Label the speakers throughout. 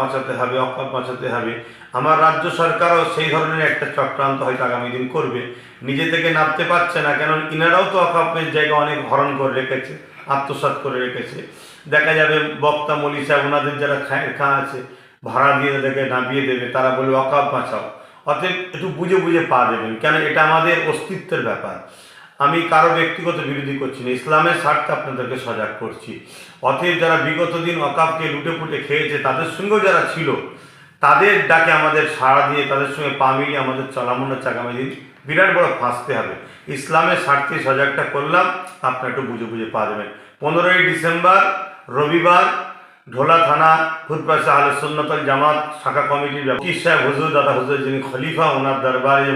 Speaker 1: বাঁচাতে হবে অকাপ বাঁচাতে হবে। আমার রাজ্য সরকারও সেই ধরনের একটা চক্রান্ত হয়তো আগামী দিন করবে। নিজে থেকে নামতে পারছে না কেন ইনারাও তো অকাপের জায়গা অনেক হরণ করে রেখেছে, আত্মসাৎ করে রেখেছে। দেখা যাবে বক্তা মলি ওনাদের যারা খা আছে, ভাড়া দিয়ে তাদেরকে নামিয়ে দেবে, তারা বলবে, অকাপ বাঁচাও। অতএব একটু বুঝে বুঝে পা দেবেন কেন এটা আমাদের অস্তিত্বের ব্যাপার। আমি কারও ব্যক্তিগত বিরোধী করছি না। ইসলামের স্বার্থে আপনাদেরকে সজাগ করছি। অতএব যারা বিগত দিন অকাপকে লুটে পুটে খেয়েছে, তাদের সঙ্গেও যারা ছিল, তাদের ডাকে আমাদের সাড়া দিয়ে, তাদের সঙ্গে পা মিলিয়ে আমাদের চলামনের চাকামে দিন বিরাট বড় ফাঁসতে হবে। ইসলামের স্বার্থে সজাগটা করলাম, আপনারা একটু বুঝে বুঝে পা দেবেন। পনেরোই ডিসেম্বর, রবিবার ঢোলা থানা ফুটপাশে আলে সুন্নতল জামাত, শাখা কমিটির ফকির সাহেব, হুজুর দাদা, হুজুর যিনি খলিফা ওনার দরবারে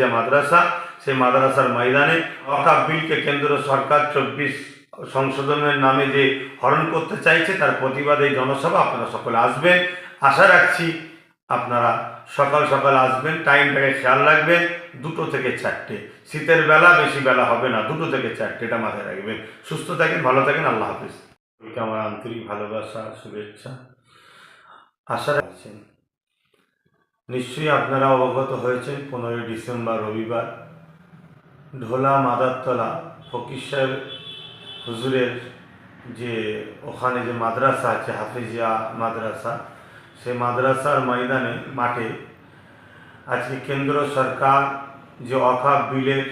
Speaker 1: যে মাদ্রাসা, সেই মাদ্রাসার ময়দানে অকাপ বিলকে কেন্দ্র সরকার চব্বিশ সংশোধনের নামে যে হরণ করতে চাইছে, তার প্রতিবাদে এই জনসভা। আপনারা সকলে আসবেন। আশা রাখছি আপনারা সকাল সকাল আসবেন। টাইমটাকে খেয়াল রাখবেন। দুটো থেকে চারটে। শীতের বেলা, বেশি বেলা হবে না। দুটো থেকে চারটে এটা মাথায় রাখবেন। সুস্থ থাকেন, ভালো থাকেন। আল্লাহ হাফিজ। সবাইকে আমার আন্তরিক ভালোবাসা, শুভেচ্ছা, আশা রাখছেন নিশ্চয়ই আপনারা অবগত হয়েছেন, পনেরোই ডিসেম্বর রবিবার ঢোলা মাদারতলা ফকির সাহেব হুজুরের যে ওখানে যে মাদ্রাসা আছে, হাফিজিয়া মাদ্রাসা, সেই মাদ্রাসার ময়দানে মাঠে আজকে কেন্দ্র সরকার যে অকাপ বিলের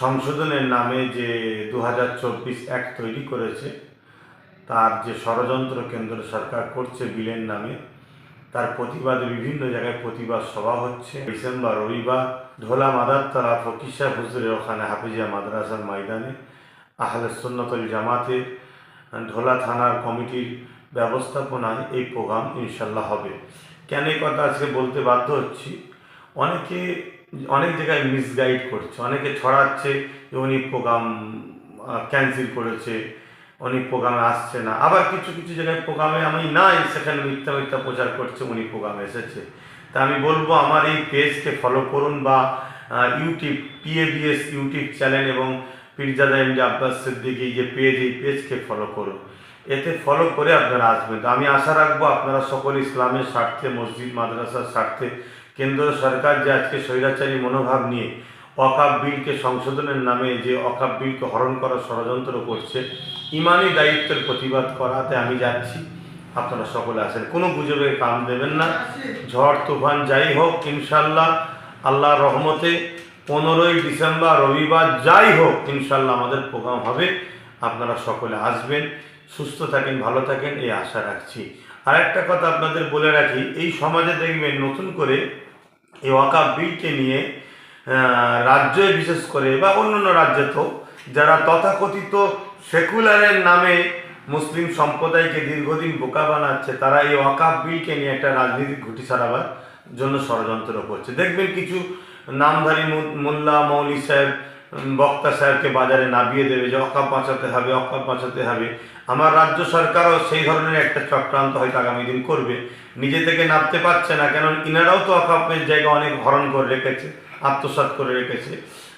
Speaker 1: সংশোধনের নামে যে দু হাজার চব্বিশ অ্যাক্ট তৈরি করেছে, তার যে ষড়যন্ত্র কেন্দ্র সরকার করছে বিলের নামে, তার প্রতিবাদে বিভিন্ন জায়গায় প্রতিবাদ সভা হচ্ছে। ডিসেম্বর, রবিবার ঢোলা মাদারতলা ফকির সাহেব হুজুরের ওখানে হাফিজিয়া মাদ্রাসার ময়দানে আহলে সুন্নতল জামাতে ঢোলা থানার কমিটির ব্যবস্থাপনায় এই প্রোগ্রাম ইনশাল্লাহ হবে। কেন এই কথা আজকে বলতে বাধ্য হচ্ছি? অনেকে অনেক জায়গায় মিসগাইড করছে। অনেকে ছড়াচ্ছে যে উনি প্রোগ্রাম ক্যান্সেল করেছে, উনি প্রোগ্রামে আসছে না। আবার কিছু কিছু জায়গায় প্রোগ্রামে আমি নাই, সেখানে মিথ্যা মিথ্যা প্রচার করছে, উনি প্রোগ্রামে এসেছে। তা আমি বলব, আমার এই পেজকে ফলো করুন বা ইউটিউব পিএবিএস ইউটিউব চ্যানেল এবং পীরজাদা এমডি আব্বাস সিদ্দিক যে পেজ এই পেজকে ফলো করুন। এতে ফলো করে আপনারা আসবেন। তো আমি আশা রাখব আপনারা সকল ইসলামের স্বার্থে, মসজিদ, মাদ্রাসার স্বার্থে কেন্দ্র সরকার যে আজকে স্বৈরাচারী মনোভাব নিয়ে অকাপ বিলকে সংশোধনের নামে যে অকাপ বিলকে হরণ করার ষড়যন্ত্র করছে ইমানি দায়িত্বের প্রতিবাদ করাতে আমি যাচ্ছি। আপনারা সকলে আসেন কোনো গুজবে কাম দেবেন না। ঝড়, তুফান, যাই হোক, ইনশাল্লাহ আল্লাহ রহমতে পনেরোই ডিসেম্বর, রবিবার, যাই হোক, ইনশাল্লাহ আমাদের প্রোগ্রাম হবে। আপনারা সকলে আসবেন, সুস্থ থাকেন, ভালো থাকেন, এই আশা রাখছি। আর একটা কথা আপনাদের বলে রাখি, এই সমাজে দেখবেন নতুন করে এই ওয়াকাপ বিলকে নিয়ে রাজ্যে বিশেষ করে বা অন্যান্য রাজ্যে তো যারা তথাকথিত সেকুলারের নামে মুসলিম সম্প্রদায়কে দীর্ঘদিন বোকা বানাচ্ছে, তারা এই ওয়াকাপ বিলকে নিয়ে একটা রাজনীতি ঘুটি সারাবার জন্য ষড়যন্ত্র করছে। দেখবেন কিছু নামধারী মোল্লা, মৌলী সাহেব বক্তা সাহেবকে বাজারে নামিয়ে দেবে যে অকাপ বাঁচাতে হবে, অকাপ বাঁচাতে হবে। আমার রাজ্য সরকারও সেই ধরনের একটা চক্রান্ত হয়তো আগামী দিন করবে। নিজে থেকে নামতে পারছে না কেন ইনারাও তো অকাপের জায়গা অনেক হরণ করে রেখেছে, আত্মসাৎ করে রেখেছে।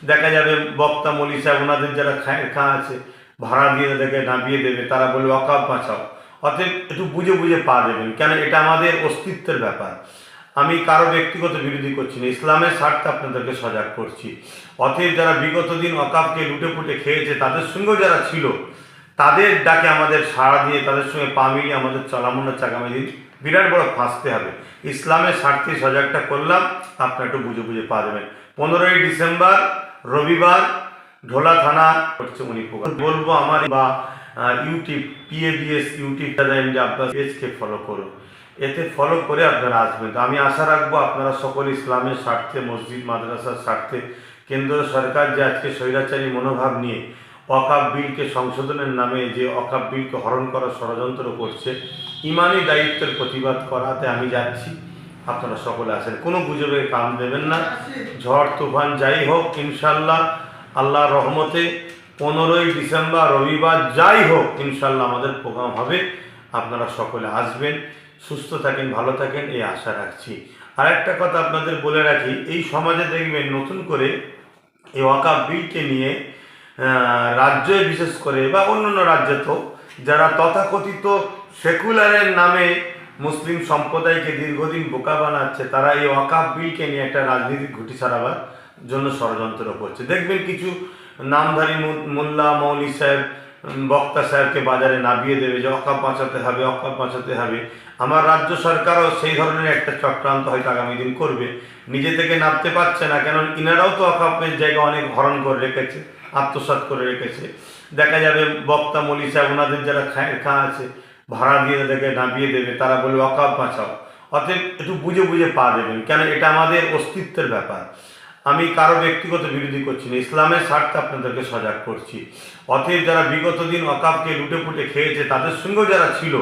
Speaker 1: দেখা যাবে বক্তা মলি সাহেব, ওনাদের যারা খায়ের খা আছে, ভাড়া দিয়ে তাদেরকে নামিয়ে দেবে, তারা বলবে, অকাপ বাঁচাও। অতএব একটু বুঝে বুঝে পা দেবেন কেন এটা আমাদের অস্তিত্বের ব্যাপার। আমি কারও ব্যক্তিগত বিরোধী করছি না। ইসলামের স্বার্থে আপনাদেরকে সজাগ করছি। অতএব যারা বিগত দিন অকাপকে লুটে পুটে খেয়েছে, তাদের সঙ্গেও যারা ছিল, তাদের ডাকে আমাদের সাড়া দিয়ে, তাদের সঙ্গে পা মিলিয়ে আমাদের চলামনের চাকামে দিন বিরাট বড় ফাঁসতে হবে। ইসলামের স্বার্থে সজাগটা করলাম, আপনারা একটু বুঝে বুঝে পা দেবেন। পনেরোই ডিসেম্বর, রবিবার, ঢোলা থানা করছে উনি বলব আমার বা ইউটিউব পিএবিএস ইউটিউব দাদা এমডি আব্বাস পেজকে ফলো করুন। এতে ফলো করে আপনারা আসবেন। তো আমি আশা রাখব আপনারা সকল ইসলামের স্বার্থে, মসজিদ, মাদ্রাসার স্বার্থে কেন্দ্র সরকার যে আজকে স্বৈরাচারী মনোভাব নিয়ে অকাপ বিলকে সংশোধনের নামে যে অকাপ বিলকে হরণ করার ষড়যন্ত্র করছে, ইমানি দায়িত্বের প্রতিবাদ করাতে আমি যাচ্ছি। আপনারা সকলে আসেন। কোনো গুজবে কাম দেবেন না। ঝড়, তুফান যাই হোক ইনশাল্লাহ আল্লাহ রহমতে পনেরোই ডিসেম্বর, রবিবার যাই হোক ইনশাল্লাহ আমাদের প্রোগ্রাম হবে। আপনারা সকলে আসবেন। সুস্থ থাকেন, ভালো থাকেন, এই আশা রাখছি। আর একটা কথা আপনাদের বলে রাখি, এই সমাজে দেখবেন নতুন করে এই ওয়াকাপ বিলকে নিয়ে রাজ্যে বিশেষ করে বা অন্যান্য রাজ্যে তো, যারা তথাকথিত সেকুলারের নামে মুসলিম সম্প্রদায়কে দীর্ঘদিন বোকা বানাচ্ছে, তারা এই ওয়াকাফ বিলকে নিয়ে একটা রাজনীতিক ঘুটি সারাবার জন্য ষড়যন্ত্র করছে। দেখবেন কিছু নামধারী মোল্লা, মৌলী সাহেব বক্তা সাহেবকে বাজারে নামিয়ে দেবে যে অকাপ বাঁচাতে হবে, অকাপ বাঁচাতে হবে। আমার রাজ্য সরকারও সেই ধরনের একটা চক্রান্ত হয়তো আগামী দিন করবে। নিজে থেকে নামতে পারছে না কেন ইনারাও তো অকাপের জায়গা অনেক হরণ করে রেখেছে, আত্মসাৎ করে রেখেছে। দেখা যাবে বক্তা মলি সাহেব ওনাদের যারা খায়ের খা আছে, ভাড়া দিয়ে তাদেরকে নামিয়ে দেবে, তারা বলবে, অকাপ বাঁচাও। অতএব একটু বুঝে বুঝে পা দেবেন কেন এটা আমাদের অস্তিত্বের ব্যাপার। আমি কারও ব্যক্তিগত বিরোধী করছি না। ইসলামের স্বার্থে আপনাদেরকে সজাগ করছি। অতএব যারা বিগত দিন অকাপকে লুটে পুটে খেয়েছে, তাদের সঙ্গেও যারা ছিল,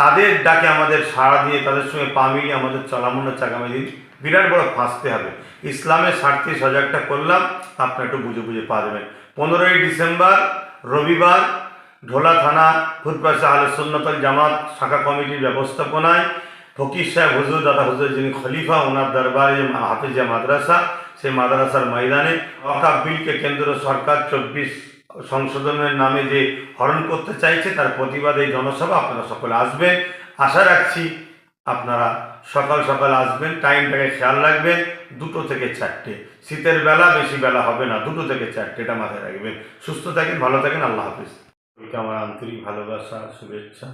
Speaker 1: তাদের ডাকে আমাদের সাড়া দিয়ে, তাদের সঙ্গে পা মিলিয়ে আমাদের চলামন হচ্ছে আগামী দিন বিরাট বড় ফাঁসতে হবে। ইসলামের স্বার্থে সজাগটা করলাম, আপনারা একটু বুঝে বুঝে পা দেবেন। পনেরোই ডিসেম্বর, রবিবার, ঢোলা থানা ফুটপাশা আল সন্ন্যতল জামাত শাখা কমিটির ব্যবস্থাপনায় ফকির সাহেব হুজুর, দাদা হুজুর যিনি খলিফা, ওনার দরবারে যে হাফিজা মাদ্রাসা সেই মাদ্রাসার ময়দানে ওয়াকাফ বিলকে কেন্দ্র সরকার চব্বিশ সংশোধনের নামে যে হরণ করতে চাইছে, তার প্রতিবাদে এই জনসভা, আপনারা সকলে আসবেন। আশা রাখছি আপনারা সকাল সকাল আসবেন টাইমটাকে খেয়াল রাখবেন, দুটো থেকে চারটে। শীতের বেলা, বেশি বেলা হবে না, দুটো থেকে চারটে এটা মাথায় রাখবেন। সুস্থ থাকেন, ভালো থাকেন, আল্লাহ হাফিজ। আমার আন্তরিক ভালোবাসা, শুভেচ্ছা।